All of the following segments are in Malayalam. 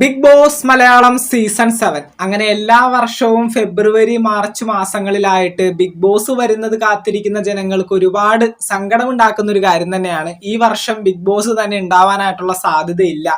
Bigg Boss Malayalam season seven. അങ്ങനെ എല്ലാ വർഷവും ഫെബ്രുവരി മാർച്ച് മാസങ്ങളിലായിട്ട് ബിഗ് ബോസ് വരുന്നത് കാത്തിരിക്കുന്ന ജനങ്ങൾക്ക് ഒരുപാട് സങ്കടമുണ്ടാക്കുന്ന ഒരു കാര്യം തന്നെയാണ് ഈ വർഷം ബിഗ് ബോസ് തന്നെ ഉണ്ടാവാനായിട്ടുള്ള സാധ്യതയില്ല.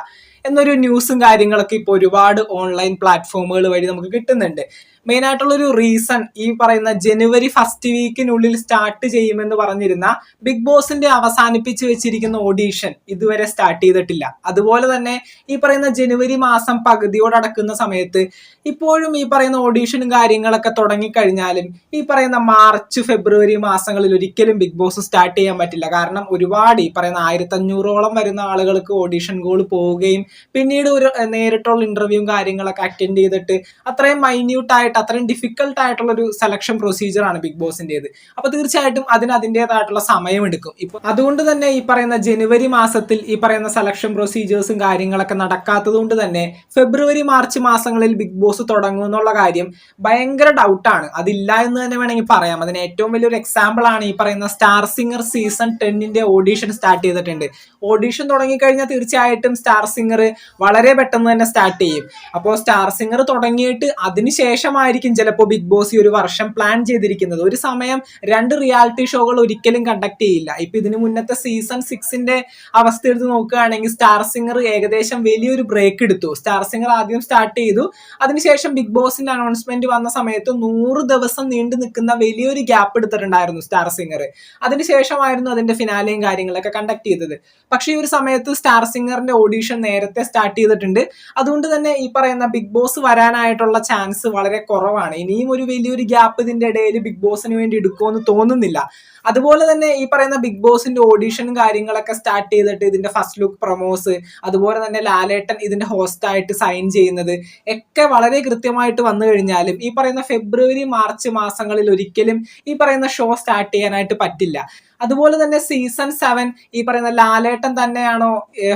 എന്നൊരു ന്യൂസും കാര്യങ്ങളൊക്കെ ഇപ്പോൾ ഒരുപാട് ഓൺലൈൻ പ്ലാറ്റ്ഫോമുകൾ വഴി നമുക്ക് കിട്ടുന്നുണ്ട്. മെയിൻ ആയിട്ടുള്ള ഒരു റീസൺ ഈ പറയുന്ന ജനുവരി ഫസ്റ്റ് വീക്കിനുള്ളിൽ സ്റ്റാർട്ട് ചെയ്യുമെന്ന് പറഞ്ഞിരുന്ന ബിഗ് ബോസിന്റെ അവസാനിപ്പിച്ച് വെച്ചിരിക്കുന്ന ഓഡീഷൻ ഇതുവരെ സ്റ്റാർട്ട് ചെയ്തിട്ടില്ല. അതുപോലെ തന്നെ ഈ പറയുന്ന ജനുവരി മാസം പകുതിയോടടക്കുന്ന സമയത്ത് ഇപ്പോഴും ഈ പറയുന്ന ഓഡീഷനും കാര്യങ്ങളൊക്കെ തുടങ്ങിക്കഴിഞ്ഞാലും ഈ പറയുന്ന മാർച്ച് ഫെബ്രുവരി മാസങ്ങളിൽ ഒരിക്കലും ബിഗ് ബോസ് സ്റ്റാർട്ട് ചെയ്യാൻ പറ്റില്ല. കാരണം ഒരുപാട് ഈ പറയുന്ന ആയിരത്തഞ്ഞൂറോളം വരുന്ന ആളുകൾക്ക് ഓഡീഷൻ ഗോൾ പോവുകയും പിന്നീട് ഒരു നേരിട്ടുള്ള ഇന്റർവ്യൂവും കാര്യങ്ങളൊക്കെ അറ്റൻഡ് ചെയ്തിട്ട് അത്രയും മൈന്യൂട്ട് ആയിട്ട് അത്രയും ഡിഫിക്കൽട്ട് ആയിട്ടുള്ള ഒരു സെലക്ഷൻ പ്രൊസീജിയർ ആണ് ബിഗ് ബോസിന്റേത് അപ്പൊ തീർച്ചയായിട്ടും അതിന് അതിന്റെതായിട്ടുള്ള സമയമെടുക്കും ഇപ്പൊ അതുകൊണ്ട് തന്നെ ഈ പറയുന്ന ജനുവരി മാസത്തിൽ ഈ പറയുന്ന സെലക്ഷൻ പ്രൊസീജിയേഴ്സും കാര്യങ്ങളൊക്കെ നടക്കാത്തത് കൊണ്ട് തന്നെ ഫെബ്രുവരി മാർച്ച് മാസങ്ങളിൽ ബിഗ് ബോസ് തുടങ്ങും എന്നുള്ള കാര്യം ഭയങ്കര ഡൗട്ടാണ് അതില്ല എന്ന് തന്നെ വേണമെങ്കിൽ പറയാം. അതിന് ഏറ്റവും വലിയൊരു എക്സാമ്പിൾ ആണ് ഈ പറയുന്ന സ്റ്റാർ സിംഗർ സീസൺ ടെന്നിന്റെ ഓഡീഷൻ സ്റ്റാർട്ട് ചെയ്തിട്ടുണ്ട്. ഓഡീഷൻ തുടങ്ങിക്കഴിഞ്ഞാൽ തീർച്ചയായിട്ടും സ്റ്റാർ സിംഗർ വളരെ പെട്ടെന്ന് തന്നെ സ്റ്റാർട്ട് ചെയ്യും. അപ്പോൾ സ്റ്റാർ സിംഗർ തുടങ്ങിയിട്ട് അതിനുശേഷമായിരിക്കും ചിലപ്പോൾ ബിഗ് ബോസ് ഈ ഒരു വർഷം പ്ലാൻ ചെയ്തിരിക്കുന്നത്. ഒരു സമയം രണ്ട് റിയാലിറ്റി ഷോകൾ ഒരിക്കലും കണ്ടക്ട് ചെയ്യില്ല. ഇപ്പൊ ഇതിന് മുന്നത്തെ സീസൺ സിക്സിന്റെ അവസ്ഥ എടുത്ത് നോക്കുകയാണെങ്കിൽ സ്റ്റാർ സിംഗർ ഏകദേശം വലിയൊരു ബ്രേക്ക് എടുത്തു. സ്റ്റാർ സിംഗർ ആദ്യം സ്റ്റാർട്ട് ചെയ്തു. അതിനുശേഷം ബിഗ് ബോസിന്റെ അനൗൺസ്മെന്റ് വന്ന സമയത്ത് നൂറ് ദിവസം നീണ്ടു നിൽക്കുന്ന വലിയൊരു ഗ്യാപ്പ് എടുത്തിട്ടുണ്ടായിരുന്നു സ്റ്റാർ സിംഗർ അതിനുശേഷമായിരുന്നു അതിന്റെ ഫിനാലെയും കാര്യങ്ങളൊക്കെ കണ്ടക്ട് ചെയ്തത്. പക്ഷേ ഈ ഒരു സമയത്ത് സ്റ്റാർ സിംഗറിന്റെ ഓഡീഷൻ നേരത്തെ സ്റ്റാർട്ട് ചെയ്തിട്ടുണ്ട്. അതുകൊണ്ട് തന്നെ ഈ പറയുന്ന ബിഗ് ബോസ് വരാനായിട്ടുള്ള ചാൻസ് വളരെ കുറവാണ്. ഇനിയും ഒരു വലിയൊരു ഗ്യാപ്പ് ഇതിന്റെ ഇടയിൽ ബിഗ് ബോസിന് വേണ്ടി എടുക്കുമെന്ന് തോന്നുന്നില്ല. അതുപോലെ തന്നെ ഈ പറയുന്ന ബിഗ് ബോസിന്റെ ഓഡീഷനും കാര്യങ്ങളൊക്കെ സ്റ്റാർട്ട് ചെയ്തിട്ട് ഇതിന്റെ ഫസ്റ്റ് ലുക്ക് പ്രൊമോസ് അതുപോലെ തന്നെ ലാലേട്ടൻ ഇതിന്റെ ഹോസ്റ്റായിട്ട് സൈൻ ചെയ്യുന്നത് ഒക്കെ വളരെ കൃത്യമായിട്ട് വന്നു കഴിഞ്ഞാലും ഈ പറയുന്ന ഫെബ്രുവരി മാർച്ച് മാസങ്ങളിൽ ഒരിക്കലും ഈ പറയുന്ന ഷോ സ്റ്റാർട്ട് ചെയ്യാനായിട്ട് പറ്റില്ല. അതുപോലെ തന്നെ സീസൺ സെവൻ ഈ പറയുന്ന ലാലേട്ടൻ തന്നെയാണോ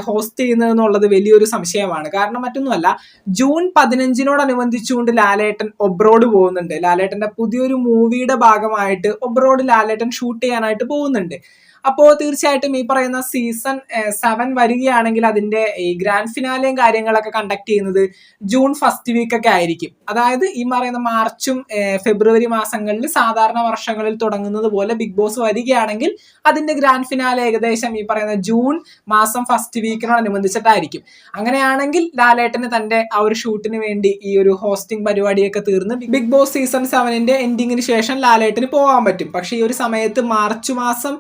ഹോസ്റ്റ് ചെയ്യുന്നത് എന്നുള്ളത് വലിയൊരു സംശയമാണ്. കാരണം മറ്റൊന്നുമല്ല ജൂൺ പതിനഞ്ചിനോടനുബന്ധിച്ചുകൊണ്ട് ലാലേട്ടൻ ഒബ്രോഡ് പോകുന്നുണ്ട്. ലാലേട്ടന്റെ പുതിയൊരു മൂവിയുടെ ഭാഗമായിട്ട് ഒബ്രോഡ് ലാലേട്ടൻ ഷൂട്ട് ചെയ്യാനായിട്ട് പോകുന്നുണ്ട്. അപ്പോൾ തീർച്ചയായിട്ടും ഈ പറയുന്ന സീസൺ സെവൻ വരികയാണെങ്കിൽ അതിന്റെ ഈ ഗ്രാൻഡ് ഫിനാലെയും കാര്യങ്ങളൊക്കെ കണ്ടക്ട് ചെയ്യുന്നത് ജൂൺ ഫസ്റ്റ് വീക്ക് ഒക്കെ ആയിരിക്കും. അതായത് ഈ പറയുന്ന മാർച്ചും ഫെബ്രുവരി മാസങ്ങളിൽ സാധാരണ വർഷങ്ങളിൽ തുടങ്ങുന്നത് പോലെ ബിഗ് ബോസ് വരികയാണെങ്കിൽ അതിന്റെ ഗ്രാൻഡ് ഫിനാലെ ഏകദേശം ഈ പറയുന്ന ജൂൺ മാസം ഫസ്റ്റ് വീക്കിനോടനുബന്ധിച്ചിട്ടായിരിക്കും അങ്ങനെയാണെങ്കിൽ ലാലേട്ടന് തന്റെ ആ ഒരു ഷൂട്ടിന് വേണ്ടി ഈ ഒരു ഹോസ്റ്റിംഗ് പരിപാടിയൊക്കെ തീർന്ന് ബിഗ് ബോസ് സീസൺ സെവനിന്റെ എൻഡിങ്ങിന് ശേഷം ലാലേട്ടന് പോകാൻ പറ്റും. പക്ഷേ ഈ ഒരു സമയത്ത് മാർച്ച് മാസം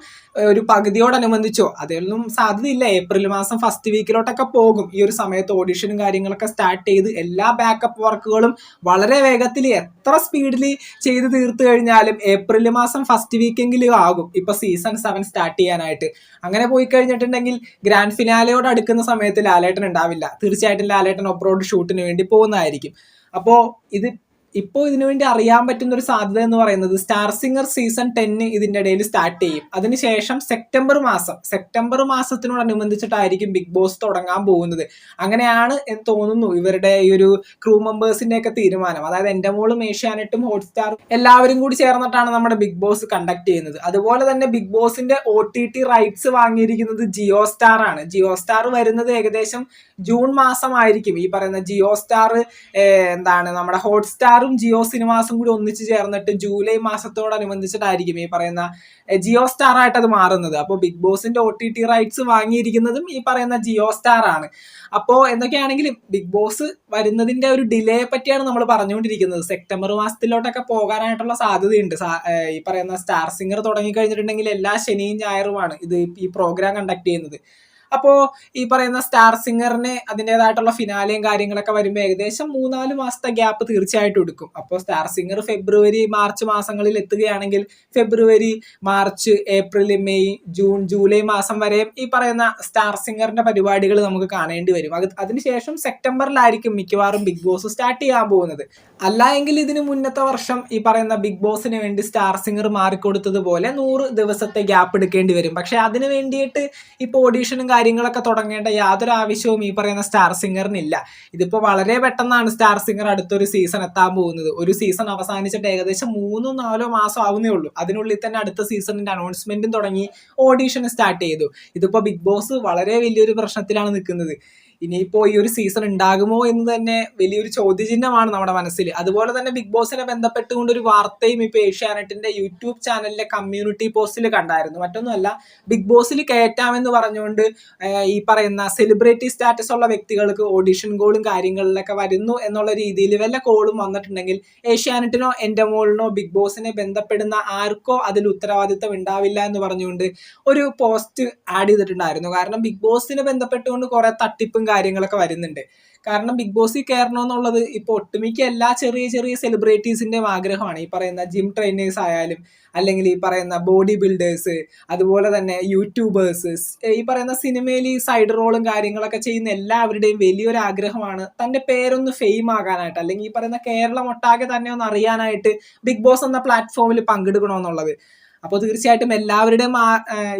ഒരു പകുതിയോടനുബന്ധിച്ചോ അതൊന്നും സാധ്യതയില്ല. ഏപ്രിൽ മാസം ഫസ്റ്റ് വീക്കിലോട്ടൊക്കെ പോകും. ഈ ഒരു സമയത്ത് ഓഡിഷനും കാര്യങ്ങളൊക്കെ സ്റ്റാർട്ട് ചെയ്ത് എല്ലാ ബാക്കപ്പ് വർക്കുകളും വളരെ വേഗത്തിൽ എത്ര സ്പീഡിൽ ചെയ്ത് തീർത്തു കഴിഞ്ഞാലും ഏപ്രിൽ മാസം ഫസ്റ്റ് വീക്കെങ്കിലും ആകും. ഇപ്പൊ സീസൺ സെവൻ സ്റ്റാർട്ട് ചെയ്യാനായിട്ട്. അങ്ങനെ പോയി കഴിഞ്ഞിട്ടുണ്ടെങ്കിൽ ഗ്രാൻഡ് ഫിനാലയോട് അടുക്കുന്ന സമയത്ത് ലാലേട്ടൻ ഉണ്ടാവില്ല. തീർച്ചയായിട്ടും ലാലേട്ടൻ ഒബ്രോഡ് ഷൂട്ടിന് വേണ്ടി പോകുന്നതായിരിക്കും. അപ്പോ ഇത് ഇപ്പോൾ ഇതിനു വേണ്ടി അറിയാൻ പറ്റുന്ന ഒരു സാധ്യത എന്ന് പറയുന്നത് സ്റ്റാർ സിംഗർ സീസൺ ടെന്ന് ഇതിന്റെ ഇടയിൽ സ്റ്റാർട്ട് ചെയ്യും. അതിനുശേഷം സെപ്റ്റംബർ മാസം സെപ്റ്റംബർ മാസത്തിനോടനുബന്ധിച്ചിട്ടായിരിക്കും ബിഗ് ബോസ് തുടങ്ങാൻ പോകുന്നത്. അങ്ങനെയാണ് എന്ന് തോന്നുന്നു ഇവരുടെ ഈ ഒരു ക്രൂ മെമ്പേഴ്സിന്റെ ഒക്കെ തീരുമാനം. അതായത് എന്റെ മോളും ഏഷ്യാനെറ്റും ഹോട്ട്സ്റ്റാറും എല്ലാവരും കൂടി ചേർന്നിട്ടാണ് നമ്മുടെ ബിഗ് ബോസ് കണ്ടക്ട് ചെയ്യുന്നത്. അതുപോലെ തന്നെ ബിഗ് ബോസിന്റെ ഒ ടി ടി റൈറ്റ്സ് വാങ്ങിയിരിക്കുന്നത് ജിയോ സ്റ്റാർ ആണ്. ജിയോ സ്റ്റാർ വരുന്നത് ഏകദേശം ജൂൺ മാസമായിരിക്കും. ഈ പറയുന്ന ജിയോ സ്റ്റാർ എന്താണ് നമ്മുടെ ഹോട്ട്സ്റ്റാറും ജിയോ സിനിമാസും കൂടി ഒന്നിച്ച് ചേർന്നിട്ട് ജൂലൈ മാസത്തോടനുബന്ധിച്ചിട്ടായിരിക്കും ഈ പറയുന്ന ജിയോ സ്റ്റാർ ആയിട്ട് അത് മാറുന്നത്. അപ്പോൾ ബിഗ് ബോസിന്റെ ഒ ടി ടി റൈറ്റ്സ് വാങ്ങിയിരിക്കുന്നതും ഈ പറയുന്ന ജിയോ സ്റ്റാർ ആണ് അപ്പോൾ എന്തൊക്കെയാണെങ്കിലും ബിഗ് ബോസ് വരുന്നതിന്റെ ഒരു ഡിലേയെ പറ്റിയാണ് നമ്മൾ പറഞ്ഞുകൊണ്ടിരിക്കുന്നത്. സെപ്റ്റംബർ മാസത്തിലോട്ടൊക്കെ പോകാനായിട്ടുള്ള സാധ്യതയുണ്ട്. ഈ പറയുന്ന സ്റ്റാർ സിംഗർ തുടങ്ങി കഴിഞ്ഞിട്ടുണ്ടെങ്കിൽ എല്ലാ ശനിയും ഞായറുമാണ് ഇത് ഈ പ്രോഗ്രാം കണ്ടക്ട് ചെയ്യുന്നത്. അപ്പോൾ ഈ പറയുന്ന സ്റ്റാർ സിംഗറിന് അതിന്റെതായിട്ടുള്ള ഫിനാലയും കാര്യങ്ങളൊക്കെ വരുമ്പോൾ ഏകദേശം മൂന്നാൽ മാസത്തെ ഗ്യാപ്പ് തീർച്ചയായിട്ടും എടുക്കും. അപ്പോൾ സ്റ്റാർ സിംഗർ ഫെബ്രുവരി മാർച്ച് മാസങ്ങളിൽ എത്തുകയാണെങ്കിൽ ഫെബ്രുവരി March April May June July മാസം വരെ ഈ പറയുന്ന സ്റ്റാർ സിംഗറിന്റെ പരിപാടികൾ നമുക്ക് കാണേണ്ടി വരും. അത് അതിനുശേഷം സെപ്റ്റംബറിലായിരിക്കും മിക്കവാറും ബിഗ് ബോസ് സ്റ്റാർട്ട് ചെയ്യാൻ പോകുന്നത്. അല്ല എങ്കിൽ ഇതിന് മുന്നത്തെ വർഷം ഈ പറയുന്ന ബിഗ് ബോസിന് വേണ്ടി സ്റ്റാർ സിംഗർ മാറിക്കൊടുത്തതുപോലെ നൂറ് ദിവസത്തെ ഗ്യാപ്പ് എടുക്കേണ്ടി വരും. പക്ഷെ അതിന് വേണ്ടിയിട്ട് ഇപ്പോൾ ഓഡീഷനും കാര്യങ്ങളൊക്കെ തുടങ്ങേണ്ട യാതൊരു ആവശ്യവും ഈ പറയുന്ന സ്റ്റാർ സിംഗറിനില്ല ഇതിപ്പോൾ വളരെ പെട്ടെന്നാണ് സ്റ്റാർ സിംഗർ അടുത്തൊരു സീസൺ എത്താൻ പോകുന്നത്. ഒരു സീസൺ അവസാനിച്ചിട്ട് ഏകദേശം മൂന്നോ നാലോ മാസം ആവുന്നേ ഉള്ളൂ. അതിനുള്ളിൽ തന്നെ അടുത്ത സീസണിന്റെ അനൗൺസ്മെന്റും തുടങ്ങി ഓഡീഷൻ സ്റ്റാർട്ട് ചെയ്തു. ഇതിപ്പോൾ ബിഗ് ബോസ് വളരെ വലിയൊരു പ്രശ്നത്തിലാണ് നിൽക്കുന്നത്. ഇനിയിപ്പോ ഈ ഒരു സീസൺ ഉണ്ടാകുമോ എന്ന് തന്നെ വലിയൊരു ചോദ്യചിഹ്നമാണ് നമ്മുടെ മനസ്സിൽ. അതുപോലെ തന്നെ ബിഗ് ബോസിനെ ബന്ധപ്പെട്ടുകൊണ്ട് ഒരു വാർത്തയും ഇപ്പൊ ഏഷ്യാനെറ്റിന്റെ യൂട്യൂബ് ചാനലിലെ കമ്മ്യൂണിറ്റി പോസ്റ്റിൽ കണ്ടായിരുന്നു. മറ്റൊന്നുമല്ല ബിഗ് ബോസിൽ കയറ്റാമെന്ന് പറഞ്ഞുകൊണ്ട് ഈ പറയുന്ന സെലിബ്രിറ്റി സ്റ്റാറ്റസ് ഉള്ള വ്യക്തികൾക്ക് ഓഡിഷൻ കോളും കാര്യങ്ങളിലൊക്കെ വരുന്നു എന്നുള്ള രീതിയിൽ വല്ല കോളും വന്നിട്ടുണ്ടെങ്കിൽ ഏഷ്യാനെറ്റിനോ എന്റെ മോളിനോ ബിഗ് ബോസിനെ ബന്ധപ്പെടുന്ന ആർക്കോ അതിൽ ഉത്തരവാദിത്തം ഉണ്ടാവില്ല എന്ന് പറഞ്ഞുകൊണ്ട് ഒരു പോസ്റ്റ് ആഡ് ചെയ്തിട്ടുണ്ടായിരുന്നു. കാരണം ബിഗ് ബോസിനെ ബന്ധപ്പെട്ടുകൊണ്ട് കുറെ തട്ടിപ്പും കാര്യങ്ങളൊക്കെ വരുന്നുണ്ട്. കാരണം ബിഗ് ബോസിൽ കയറണമെന്നുള്ളത് ഇപ്പോൾ ഒട്ടുമിക്ക എല്ലാ ചെറിയ ചെറിയ സെലിബ്രിറ്റീസിന്റെയും ആഗ്രഹമാണ്. ഈ പറയുന്ന ജിം ട്രെയിനേഴ്സ് ആയാലും അല്ലെങ്കിൽ ഈ പറയുന്ന ബോഡി ബിൽഡേഴ്സ് അതുപോലെ തന്നെ യൂട്യൂബേഴ്സ് ഈ പറയുന്ന സിനിമയിൽ ഈ സൈഡ് റോളും കാര്യങ്ങളൊക്കെ ചെയ്യുന്ന എല്ലാവരുടെയും വലിയൊരു ആഗ്രഹമാണ് തന്റെ പേരൊന്ന് ഫെയിം ആകാനായിട്ട് അല്ലെങ്കിൽ ഈ പറയുന്ന കേരളം ഒട്ടാകെ തന്നെ ഒന്ന് അറിയാനായിട്ട് ബിഗ് ബോസ് എന്ന പ്ലാറ്റ്ഫോമിൽ പങ്കെടുക്കണമെന്നുള്ളത് അപ്പോൾ തീർച്ചയായിട്ടും എല്ലാവരുടെയും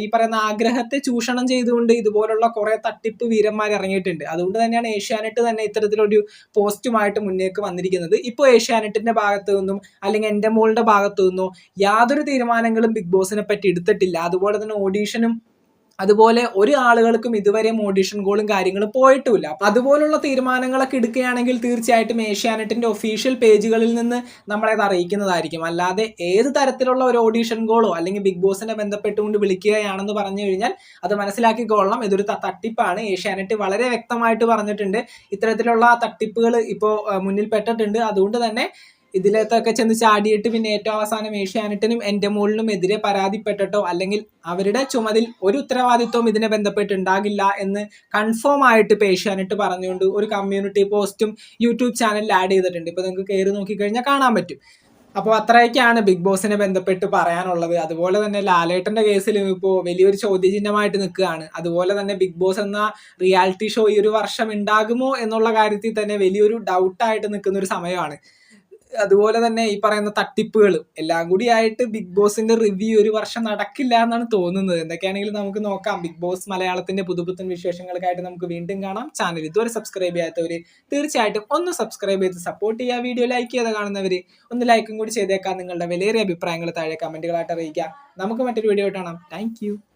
ഈ പറയുന്ന ആഗ്രഹത്തെ ചൂഷണം ചെയ്തുകൊണ്ട് ഇതുപോലുള്ള കുറേ തട്ടിപ്പ് വീരന്മാർ ഇറങ്ങിയിട്ടുണ്ട്. അതുകൊണ്ട് തന്നെയാണ് ഏഷ്യാനെറ്റ് തന്നെ ഇത്തരത്തിലൊരു പോസ്റ്റുമായിട്ട് മുന്നേക്ക് വന്നിരിക്കുന്നത്. ഇപ്പോൾ ഏഷ്യാനെറ്റിന്റെ ഭാഗത്തു നിന്നും അല്ലെങ്കിൽ എന്റെ മോളുടെ ഭാഗത്തു നിന്നോ യാതൊരു തീരുമാനങ്ങളും ബിഗ് ബോസിനെ പറ്റി എടുത്തിട്ടില്ല. അതുപോലെ തന്നെ ഓഡീഷനും അതുപോലെ ഒരു ആളുകൾക്കും ഇതുവരെ ഓഡിഷൻ കോളും കാര്യങ്ങളും പോയിട്ടുമില്ല അതുപോലുള്ള തീരുമാനങ്ങളൊക്കെ എടുക്കുകയാണെങ്കിൽ തീർച്ചയായിട്ടും ഏഷ്യാനെറ്റിന്റെ ഒഫീഷ്യൽ പേജുകളിൽ നിന്ന് നമ്മളെ അത് അറിയിക്കുന്നതായിരിക്കും. അല്ലാതെ ഏത് തരത്തിലുള്ള ഒരു ഓഡിഷൻ കോളോ അല്ലെങ്കിൽ ബിഗ് ബോസിനെ ബന്ധപ്പെട്ടുകൊണ്ട് വിളിക്കുകയാണെന്ന് പറഞ്ഞു കഴിഞ്ഞാൽ അത് മനസ്സിലാക്കിക്കൊള്ളണം ഇതൊരു തട്ടിപ്പാണ്. ഏഷ്യാനെറ്റ് വളരെ വ്യക്തമായിട്ട് പറഞ്ഞിട്ടുണ്ട്. ഇത്തരത്തിലുള്ള തട്ടിപ്പുകൾ ഇപ്പോൾ മുന്നിൽ പെട്ടിട്ടുണ്ട്. അതുകൊണ്ട് തന്നെ ഇതിലത്തൊക്കെ ചെന്ന് ചാടിയിട്ട് പിന്നെ ഏറ്റവും അവസാനം ഏഷ്യാനെറ്റിനും എന്റെ മോളിനും എതിരെ പരാതിപ്പെട്ടിട്ടോ അല്ലെങ്കിൽ അവരുടെ ചുമതിൽ ഒരു ഉത്തരവാദിത്വവും ഇതിനെ ബന്ധപ്പെട്ടുണ്ടാകില്ല എന്ന് കൺഫേം ആയിട്ട് ഇപ്പോൾ ഏഷ്യാനെറ്റ് പറഞ്ഞുകൊണ്ട് ഒരു കമ്മ്യൂണിറ്റി പോസ്റ്റും യൂട്യൂബ് ചാനലിൽ ആഡ് ചെയ്തിട്ടുണ്ട്. ഇപ്പോൾ നിങ്ങൾക്ക് കയറി നോക്കിക്കഴിഞ്ഞാൽ കാണാൻ പറ്റും. അപ്പോൾ അത്രയൊക്കെയാണ് ബിഗ് ബോസിനെ ബന്ധപ്പെട്ട് പറയാനുള്ളത്. അതുപോലെ തന്നെ ലാലേട്ടന്റെ കേസിലും ഇപ്പോൾ വലിയൊരു ചോദ്യചിഹ്നമായിട്ട് നിൽക്കുകയാണ്. അതുപോലെ തന്നെ ബിഗ് ബോസ് എന്ന റിയാലിറ്റി ഷോ ഈ ഒരു വർഷം ഉണ്ടാകുമോ എന്നുള്ള കാര്യത്തിൽ തന്നെ വലിയൊരു ഡൗട്ടായിട്ട് നിൽക്കുന്ന ഒരു സമയമാണ്. അതുപോലെ തന്നെ ഈ പറയുന്ന തട്ടിപ്പുകൾ എല്ലാം കൂടി ആയിട്ട് ബിഗ് ബോസിന്റെ റിവ്യൂ ഒരു വർഷം നടക്കില്ല എന്നാണ് തോന്നുന്നത്. എന്തൊക്കെയാണെങ്കിലും നമുക്ക് നോക്കാം. ബിഗ് ബോസ് മലയാളത്തിന്റെ പുതുപുത്തൻ വിശേഷങ്ങൾക്കായിട്ട് നമുക്ക് വീണ്ടും കാണാം. ചാനൽ ഇതുവരെ സബ്സ്ക്രൈബ് ചെയ്യാത്തവർ തീർച്ചയായിട്ടും ഒന്ന് സബ്സ്ക്രൈബ് ചെയ്ത് സപ്പോർട്ട് ചെയ്യുക. വീഡിയോ ലൈക്ക് ചെയ്ത് കാണുന്നവർ ഒന്ന് ലൈക്കും കൂടി ചെയ്തേക്കാം. നിങ്ങളുടെ വിലയേറിയ അഭിപ്രായങ്ങൾ താഴെ കമന്റുകളായിട്ട് അറിയിക്കുക. നമുക്ക് മറ്റൊരു വീഡിയോ കാണാം. താങ്ക്